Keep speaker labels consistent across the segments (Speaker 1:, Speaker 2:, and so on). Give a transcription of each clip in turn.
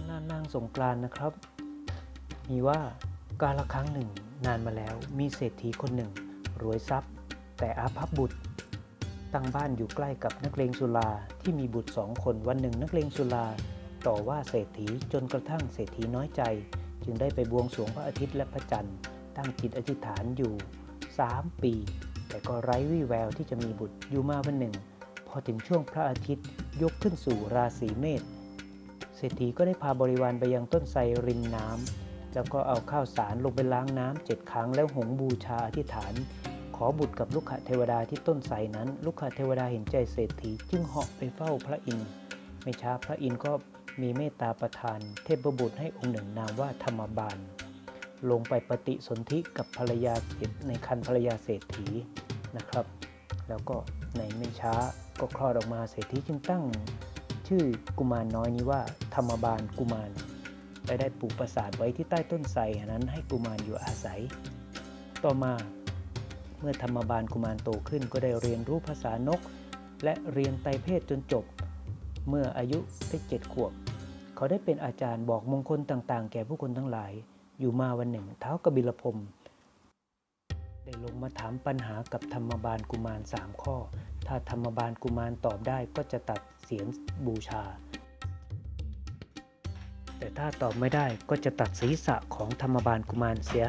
Speaker 1: ำนานนางสงกรานต์นะครับ มีว่าการละครั้งหนึ่งนานมาแล้วมีเศรษฐีคนหนึ่ง รวยทรัพย์ แต่อาภัพบุตร ตั้งบ้านอยู่ใกล้กับนักเลงสุราที่มีบุตรสองคนวันหนึ่งนักเลงสุราต่อว่าเศรษฐีจนกระทั่งเศรษฐีน้อยใจ จึงได้ไปบวงสรวงพระอาทิตย์และพระจันทร์ตั้งจิตอธิษฐานอยู่ 3 ปี แต่ก็ไร้วี่แววที่จะมีบุตรอยู่มาวันหนึ่ง พอถึงช่วงพระอาทิตย์ยกขึ้นสู่ราศีเมษ เศรษฐีก็ได้พาบริวารไปยังต้นไทรริมน้ำแล้วก็เอาข้าวสารลงไปล้างน้ำเจ็ดครั้งแล้วหงบูชาอธิษฐาน ขอบุตรกับลูกขเทวดาที่ต้นไทรนั้น ลูกขเทวดาเห็นใจเศรษฐีจึงเหาะไปเฝ้าพระอินทร์ไม่ช้าพระอินทร์ก็มีเมตตาประทาน เทพบุตรให้องค์หนึ่งนามว่าธรรมบาล ลงไปปฏิสนธิกับภรรยาในคันภรรยาเศรษฐีนะครับ แล้วก็ในไม่ช้าก็คลอดออกมาเศรษฐีจึงตั้ง ชื่อกุมารน้อยนี้ว่า ธรรมบาลกุมารและได้ปลูกปราสาทไว้ที่ใต้ต้นไทรนั้นให้กุมารอยู่อาศัย ต่อมา เมื่อธรรมบาลกุมารโตขึ้นก็ได้เรียนรู้ภาษานก และเรียนไตรเพศจนจบ เมื่ออายุได้เจ็ดขวบ เขาได้เป็นอาจารย์บอกมงคลต่างๆ แก่ผู้คนทั้งหลาย อยู่มาวันหนึ่งเท้ากบิลพมได้ลงมาถามปัญหากับธรรมบาลกุมารสามข้อ ถ้าธรรมบาลกุมารตอบได้ก็จะตัดเสียนบูชา แต่ถ้าตอบไม่ได้ก็จะตัดศีรษะของธรรมบาลกุมารเสีย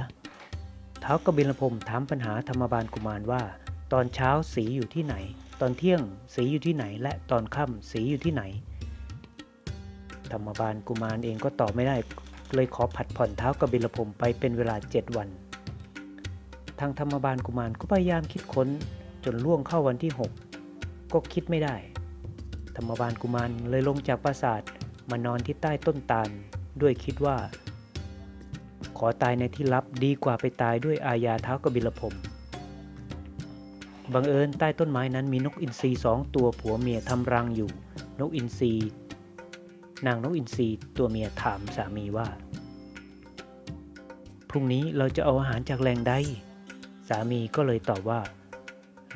Speaker 1: เท้ากบิลพรมถามปัญหาธรรมบาลกุมารว่า ตอนเช้าสีอยู่ที่ไหน ตอนเที่ยงสีอยู่ที่ไหน และตอนค่ำสีอยู่ที่ไหน ธรรมบาลกุมารเองก็ตอบไม่ได้ เลยขอผัดผ่อนเท้ากบิลพรมไปเป็นเวลาเจ็ดวัน ทางธรรมบาลกุมารก็พยายามคิดค้นจนล่วงเข้าวันที่ 6 ก็คิดไม่ได้ ธรรมบาลกุมารเลยลงจากปราสาทมานอนที่ใต้ต้นตาลด้วยคิดว่า ขอตายในที่ลับดีกว่าไปตายด้วยอาญาเท้ากบิลพรมบังเอิญใต้ต้นไม้นั้นมีนกอินทรีสองตัวผัวเมียทำรังอยู่ นกอินทรีนางนกอินทรีตัวเมียถามสามีว่า พรุ่งนี้เราจะเอาอาหารจากแหล่งใด สามีก็เลยตอบว่า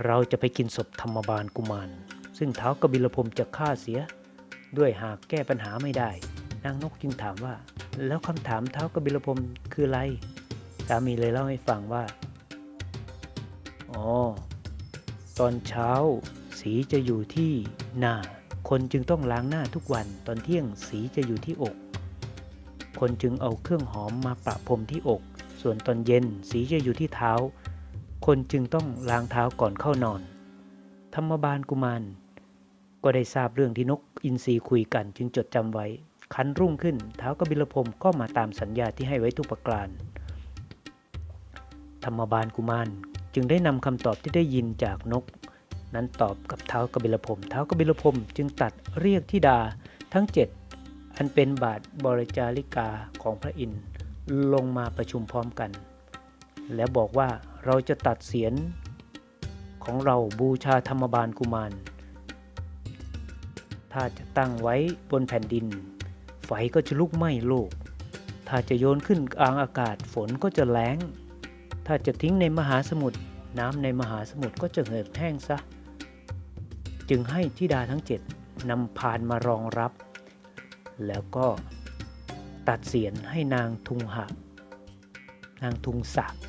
Speaker 1: เราจะไปกินศพธรรมบาลกุมาร ซึ่งเท้ากบิลพรมจะฆ่าเสีย ด้วยหากแก้ปัญหาไม่ได้ นางนกจึงถามว่า แล้วคำถามเท้ากบิลพรมคืออะไร สามีเลยเล่าให้ฟังว่า อ๋อ ตอนเช้า สีจะอยู่ที่หน้า คนจึงต้องล้างหน้าทุกวัน ตอนเที่ยงสีจะอยู่ที่อก คนจึงเอาเครื่องหอมมาประพรมที่อก ส่วนตอนเย็นสีจะอยู่ที่เท้า คนจึงต้องล้างเท้าก่อนเข้านอน ธรรมบาลกุมาร ก็ได้ทราบเรื่องที่นกอินทรีคุยกันจึงจดจำไว้ คันรุ่งขึ้นเท้ากบิลพรมก็มาตามสัญญาที่ให้ไว้ทุกประการ ธรรมบาลกุมารจึงได้นำคำตอบที่ได้ยินจากนก นั้นตอบกับเท้ากบิลพรมเท้ากบิลพรมจึงตัดเรียกธิดาทั้งเจ็ดอันเป็นบาทบริจาริกาของพระอินทร์ลงมาประชุมพร้อมกัน แล้วบอกว่า เราจะตัดเสียนของเราบูชาธรรมบาลกุมาร ถ้าจะตั้งไว้บนแผ่นดิน ไฟก็จะลุกไหม้โลก ถ้าจะโยนขึ้นกลางอากาศฝนก็จะแล้ง ถ้าจะทิ้งในมหาสมุทรน้ำในมหาสมุทรก็จะเหือดแห้งซะ จึงให้ธิดาทั้งเจ็ดนำพานมารองรับ แล้วก็ตัดเสียนให้นางทุงหะ นางทุงศักดิ์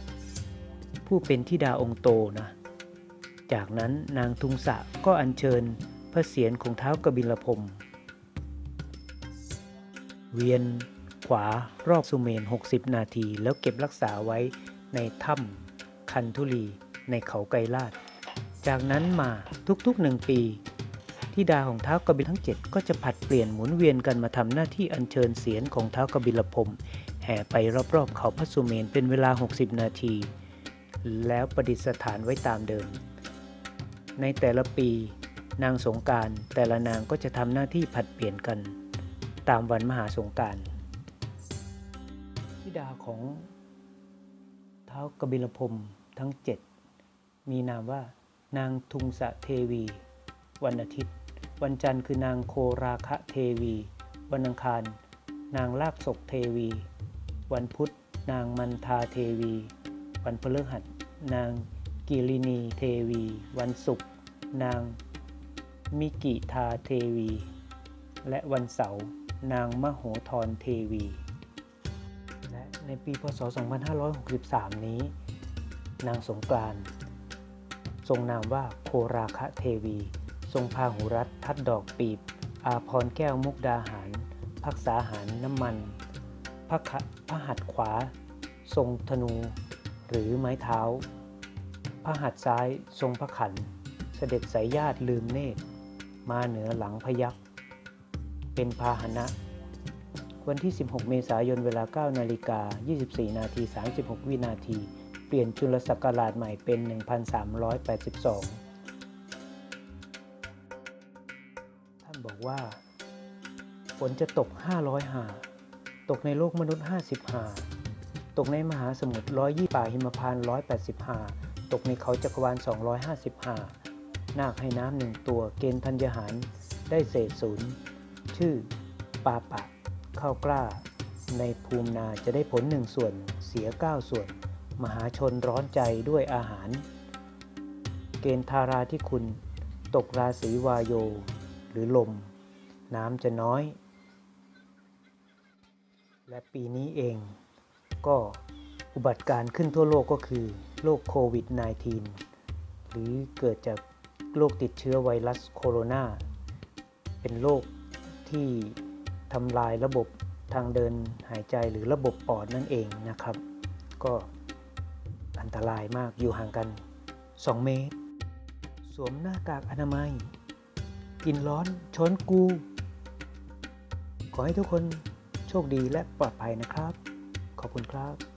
Speaker 1: ผู้เป็นธิดาองค์โตนะ จากนั้นนางทุงสะก็อัญเชิญพระเศียรของเท้ากบิลพรมเวียนขวารอบสุเมน 60 นาที แล้วเก็บรักษาไว้ในถ้ำคันธุลีในเขาไกรลาด จากนั้นมาทุกๆหนึ่งปีทิดาของเท้ากบิลทั้ง 7 ก็จะผัดเปลี่ยนหมุนเวียนกันมาทำหน้าที่อัญเชิญเสียรของเท้ากบิลพรมแห่ไปรอบๆเขาพระสุเมนเป็นเวลา 60 นาที แล้วประดิษฐานไว้ตามเดิม ในแต่ละปี นางสงการแต่ละนางก็จะทำหน้าที่ผัดเปลี่ยนกัน ตามวันมหาสงการธิดาของเท้ากบิลพรมทั้งเจ็ดมีนามว่านางทุงสะเทวี วันอาทิตย์ วันจันทร์คือนางโคราคะเทวี วันอังคาร นางลากศกเทวี วันพุธ นางมันทาเทวี วันพฤหัส นางกิรินีเทวี วันศุกร์นางมิกิทาเทวี และวันเสาร์นางมโหธรเทวี และในปีพศ 2563 นี้ นางสงกรานทรงนามว่าโคราคะเทวี ทรงพาหุรัตทัดดอกปีบ อาพรแก้วมุกดาหาร พักษาหารน้ำมันพระขะพระหัตถ์ขวา ทรงธนู หรือไม้เท้า พระหัตถ์ซ้ายทรงพระขัน เสด็จสายญาติลืมเนตร มาเหนือหลังพยัก เป็นพาหนะ วันที่ 16 เมษายนเวลา 9 นาฬิกา 24 นาที 36 วินาที เปลี่ยนจุลศักราชใหม่เป็น 1382 ท่านบอกว่า ฝนจะตก 500 หา ตกในโลกมนุษย์ 50 หา ตกในมหาสมุทร120ป่าหิมพานต์180หาตกในเขาจักรวาล 250หานาคให้น้ำหนึ่งตัวเกณฑ์ธัญญหาร ได้เศษศูนย์ ชื่อ ปาปะ ข้าวกล้า ในภูมินาจะได้ผลหนึ่งส่วน เสียเก้าส่วน มหาชนร้อนใจด้วยอาหาร เกณฑ์ทาราที่คุณ ตกราศีวาโย หรือลม น้ำจะน้อย และปีนี้เอง ก็อุบัติการ์ขึ้นทั่วโลกก็คือโรคโควิด -19 หรือเกิดจากโรคติดเชื้อไวรัสโคโรนาเป็นโรคที่ทำลายระบบทางเดินหายใจหรือระบบปอดนั่นเองนะครับ ก็อันตรายมากอยู่ห่างกัน 2 เมตร สวมหน้ากากอนามัย กินร้อนช้อนกู ขอให้ทุกคนโชคดีและปลอดภัยนะครับ ขอบคุณครับ